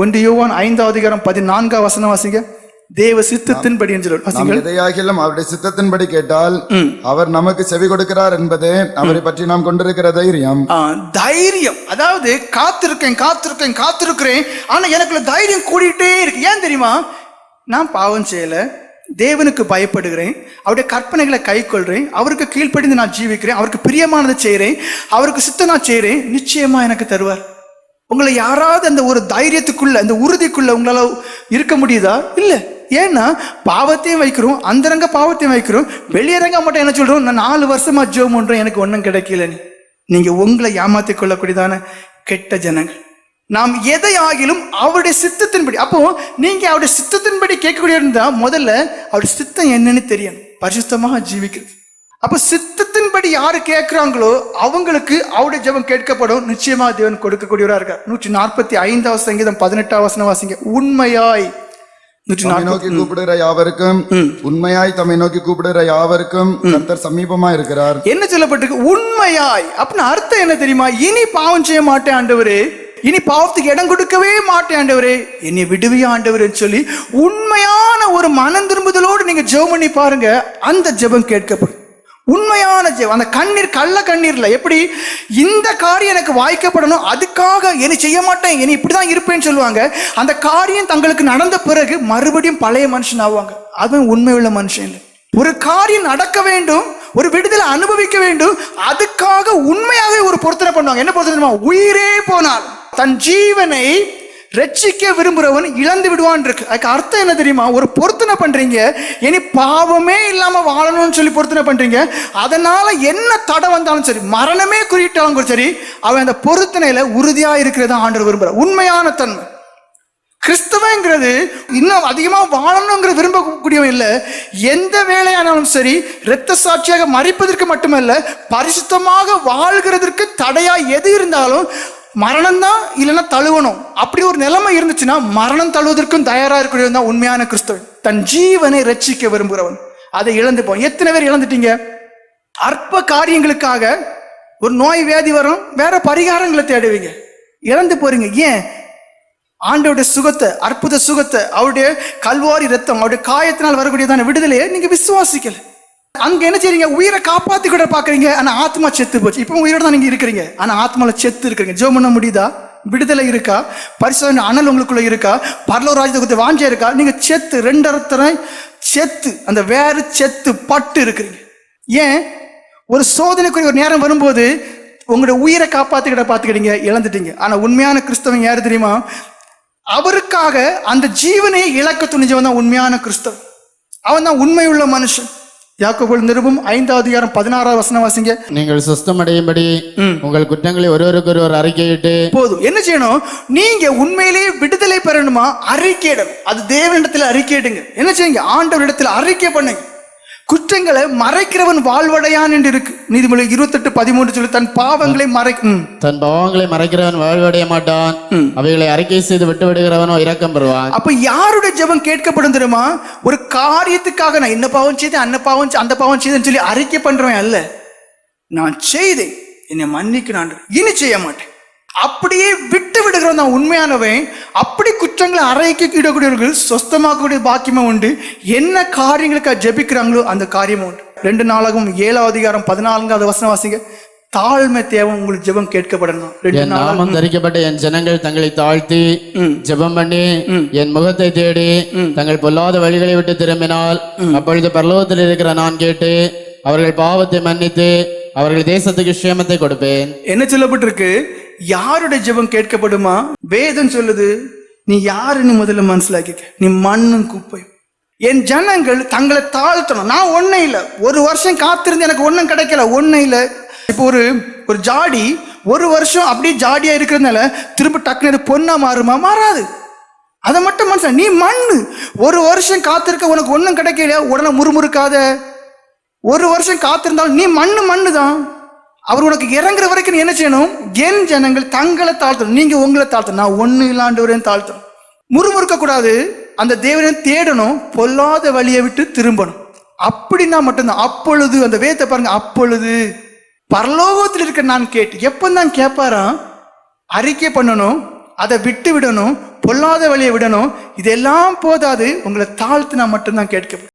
ஒன்று யோவான் ஐந்தாவது அதிகாரம் பதினான்காம் வசனம் வாசிங்க. தேவ சித்தத்தின்படி என்று சொல்லு. எதையாகிலும் அவருடைய சித்தத்தின்படி கேட்டால் அவர் நமக்கு செவி கொடுக்கிறார் என்பதே அவரை பற்றி நாம் கொண்டிருக்கிற தைரியம். தைரியம். அதாவது காத்திருக்கேன் காத்திருக்கேன் காத்திருக்கிறேன். ஆனா எனக்குள்ள தைரியம் கூடிட்டே இருக்கு. ஏன் தெரியுமா? நான் பாவம் செய்யல. தேவனுக்கு பயப்படுகிறேன். அவருடைய கற்பனைகளை கை கொள்றேன். அவருக்கு கீழ்ப்படிந்து நான் ஜீவிக்கிறேன். அவருக்கு பிரியமானதை செய்கிறேன் அவருக்கு சித்தம் நான் செய்கிறேன் நிச்சயமா எனக்கு தருவார். உங்களை யாராவது அந்த ஒரு தைரியத்துக்குள்ள அந்த உறுதிக்குள்ள உங்களால் இருக்க முடியுதா? இல்லை. ஏன்னா பாவத்தையும் வைக்கிறோம் அந்தரங்க பாவத்தையும் வைக்கிறோம் வெளியரங்க மட்டும் என்ன சொல்றோம்? நான் நாலு வருஷமா ஜோம் பண்ணுறேன் எனக்கு ஒன்றும் கிடைக்கலன்னு நீங்க உங்களை ஏமாத்திக் கொள்ளக்கூடியதான கெட்ட ஜனங்கள். நாம் எதை ஆகிலும் அவருடைய சித்தத்தின்படி அப்போ நீங்க அவருடைய சித்தத்தின்படி கேட்கக்கூடிய இருந்தா முதல்ல அவருடைய சித்தம் என்னன்னு தெரியும் பரிசுத்தமாக ஜீவிக்கிறது. அப்ப சித்தத்தின்படி யாரு கேட்கிறாங்களோ அவங்களுக்கு அவருடைய ஜெபம் கேட்கப்படும். நிச்சயமா தேவன் கொடுக்கக்கூடியவரா இருக்கார். நூற்றி நாற்பத்தி ஐந்தாவது சங்கீதம் பதினெட்டாம் வசனம் வாசிங்க. உண்மையாய். நூற்றி தம்மை நாற்பத்தி நோக்கி கூப்பிடுகிற யாவருக்கும் உண்மையாய் தம்மை நோக்கி கூப்பிடுகிற யாவருக்கும் கர்த்தர் சமீபமா இருக்கிறார். என்ன சொல்லப்பட்டிருக்கு? உண்மையாய். அப்படின்னு அர்த்தம் என்ன தெரியுமா? இனி பாவம் செய்ய மாட்டேன் ஆண்டவரே. இனி பாவத்துக்கு இடம் கொடுக்கவே மாட்டேன் ஆண்டவரே. என்னை விடுவியா ஆண்டவரேன்னு சொல்லி உண்மையான ஒரு மனம் திரும்புதலோடு நீங்க ஜெபம் பண்ணி பாருங்க. அந்த ஜெபம் கேட்கப்படும். உண்மையான ஜெபம் அந்த கண்ணீர் கள்ள கண்ணீர்ல எப்படி இந்த காரியம் எனக்கு வாய்க்கப்படணும் அதுக்காக இனி செய்ய மாட்டேன் இனி இப்படிதான் இருப்பேன்னு சொல்லுவாங்க. அந்த காரியம் தங்களுக்கு நடந்த பிறகு மறுபடியும் பழைய மனுஷன் ஆவாங்க. அதுவும் உண்மை உள்ள மனுஷன் இல்லை. ஒரு காரியம் நடக்க வேண்டும் ஒரு விடுதலை அனுபவிக்க வேண்டும் அதுக்காக உண்மையாகவே ஒரு பொருத்தனை பண்ணுவாங்க. என்ன பொருத்தனை உயிரே போனால். தன் ஜீவனை ரட்சிக்க விரும்புகிறவன் இழந்து விடுவான் இருக்கு. அதுக்கு அர்த்தம் என்ன தெரியுமா? ஒரு பொருத்தனை பண்ணுறீங்க இனி பாவமே இல்லாமல் வாழணும்னு சொல்லி பொருத்தனை பண்ணுறீங்க அதனால் என்ன தடை வந்தாலும் சரி மரணமே குறியிட்டாலும் கூட சரி அவன் அந்த பொருத்தனையில் உறுதியாக இருக்கிறதா ஆண்டு விரும்புற உண்மையான தன்மை. கிறிஸ்தவங்கிறது இன்னும் அதிகமாக வாழணுங்கிற விரும்பக்கூடியவன் இல்லை. எந்த வேலையானாலும் சரி இரத்த சாட்சியாக மறிப்பதற்கு மட்டுமல்ல பரிசுத்தமாக வாழ்கிறதற்கு தடையாக எது இருந்தாலும் மரணம் தான் இல்லைன்னா தழுவணும். அப்படி ஒரு நிலைமை இருந்துச்சுன்னா மரணம் தழுவதற்கும் தயாராக இருக்கிறவன் தான் உண்மையான கிறிஸ்தவன். தன் ஜீவனை ரட்சிக்க விரும்புகிறவன் அதை இழந்து போவான் எத்தனை பேர் இழந்துட்டீங்க? அற்ப காரியங்களுக்காக ஒரு நோய் வியாதி வரும் வேற பரிகாரங்களை தேடுவீங்க. இழந்து போறீங்க. ஏன்? ஆண்டவருடைய சுகத்தை அற்புத சுகத்தை அவருடைய கல்வாரி ரத்தம் அவருடைய காயத்தினால் வரக்கூடியதான விடுதலையை நீங்க விசுவாசிக்கலை. அங்க என்ன செய்றீங்க? உயிரை காப்பாத்தி கூட பாக்குறீங்க ஆனா ஆத்மா செத்து போச்சு. இப்போ உயிரோட தான் நீங்க இருக்கிறீங்க. ஆனா ஆத்மால செத்து இருக்கிறீங்க. ஜோ பண்ண முடியுதா? விடுதலை இருக்கா? பரிசோதனை அனல் உங்களுக்குள்ள இருக்கா? பரலோ ராஜ்யத்தை வாஞ்ச இருக்கா? நீங்க செத்து ரெண்டு அர்த்தனை செத்து அந்த வேறு செத்து பட்டு இருக்கிறீங்க. ஏன்? ஒரு சோதனைக்குரிய ஒரு நேரம் வரும்போது உங்களோட உயிரை காப்பாத்திக்கிட்ட பார்த்துக்கிட்டீங்க இழந்துட்டீங்க. ஆனா உண்மையான கிறிஸ்தவன் யாரு தெரியுமா? அவருக்காக அந்த ஜீவனையை இழக்க துணிஞ்சவன் தான் உண்மையான கிறிஸ்தவன். அவன் தான் உண்மையுள்ள மனுஷன். யாக்கோபுல் நிருபம் ஐந்தாவது அதிகாரம் பதினாறாவது வசனம் வாசிங்க. நீங்கள் சுஸ்தமடையும்படி உங்கள் குற்றங்களை ஒருவருக்கொருவர் அறிக்கையிட்டு போதும். என்ன செய்யணும்? நீங்க உண்மையிலேயே விடுதலை பெறணுமா? அறிக்கையிடணும். அது தேவனிடத்துல அறிக்கையிடுங்க. என்ன செய்யுங்க? ஆண்டவரிடத்துல அறிக்கை பண்ணுங்க. குற்றங்களை மறைக்கிறவன் வாழ்வடையான் என்று இருக்கு. நீதிமொழி இருபத்தெட்டு பதிமூன்று சொல்லி தன் பாவங்களை மறை ம். தன் பாவங்களை மறைக்கிறவன் வாழ்வடைய மாட்டான். அவைகளை அறிக்கை செய்து விட்டு விடுகிறவனோ இரக்கம் பெறுவான். அப்ப யாருடைய ஜெபம் கேட்கப்படும் தெரியுமா? ஒரு காரியத்துக்காக நான் என்ன பாவம் செய்தேன் அந்த பாவம் அந்த பாவம் செய்தேன்னு சொல்லி அறிக்கை பண்றவன் அல்ல. நான் செய்தேன். என்னை மன்னிக்கு நான் இனி செய்ய மாட்டேன். அப்படியே விட்டு விடுகிறவன் தான் உண்மையானவன். அப்படி குற்றங்களை அறைக்கு இடக்கூடியவர்கள் சொஸ்தமாக்கக்கூடிய பாக்கியமும் உண்டு. என்ன காரியங்களுக்காக ஜெபிக்கிறாங்களோ அந்த காரியமும் உண்டு. ரெண்டு நாளாகவும் ஏழாவது அதிகாரம் பதினான்காவது வசனம் வாசிங்க. தாழ்மை தேவை உங்களுக்கு ஜெபம் கேட்கப்படணும். என் நாமம் தரிக்கப்பட்ட என் ஜனங்கள் தங்களை தாழ்த்தி ஜெபம் பண்ணி என் முகத்தை தேடி தங்கள் பொல்லாத வழிகளை விட்டு திரும்பினால் அப்பொழுது பரலோகத்தில் இருக்கிற நான் கேட்டு அவர்கள் பாவத்தை மன்னித்து அவர்கள் தேசத்துக்கு க்ஷேமத்தை கொடுப்பேன். என்ன சொல்லப்பட்டிருக்கு? யாருடைய ஜெபம் கேட்கப்படுமா? வேதம் சொல்லுது. நீ யாருன்னு முதல்ல மனசிலாக்கிக்க. நீ மண்ணும் குப்பையும். என் ஜனங்கள் தங்களை தாழ்த்தணும். நான் ஒன்றும் இல்லை. ஒரு வருஷம் காத்திருந்து எனக்கு ஒன்றும் கிடைக்கல. ஒன்றும் இல்லை. இப்போ ஒரு ஒரு ஜாடி ஒரு வருஷம் அப்படியே ஜாடியாக இருக்கிறதுனால திரும்ப டக்குனு பொண்ணாக மாறுமா? மாறாது. அதை மட்டும் மனுஷன் நீ மண்ணு. ஒரு வருஷம் காத்திருக்க உனக்கு ஒன்றும் கிடைக்கல உடனே முறுமுறுக்காத. ஒரு வருஷம் காத்திருந்தாலும் நீ மண்ணு மண்ணு தான் அவர் உனக்கு இறங்குற வரைக்கும் நீ என்ன செய்யணும்? என் ஜனங்கள் தங்களை தாழ்த்தணும். நீங்க உங்களை தாழ்த்தணும். நான் ஒண்ணு இல்லாண்டவரையும் தாழ்த்தணும். முறுமுறுக்க கூடாது அந்த தேவனை தேடணும். பொல்லாத வழியை விட்டு திரும்பணும். அப்படின்னா மட்டும்தான். அப்பொழுது அந்த வேத்தை பாருங்க. அப்பொழுது பரலோகத்தில் இருக்க நான் கேட்டு எப்போ தான் கேட்பாராம்? அறிக்கை பண்ணணும். அதை விட்டு விடணும் பொல்லாத வழியை விடணும். இதெல்லாம் போதாது. உங்களை தாழ்த்தினா மட்டும்தான் கேட்க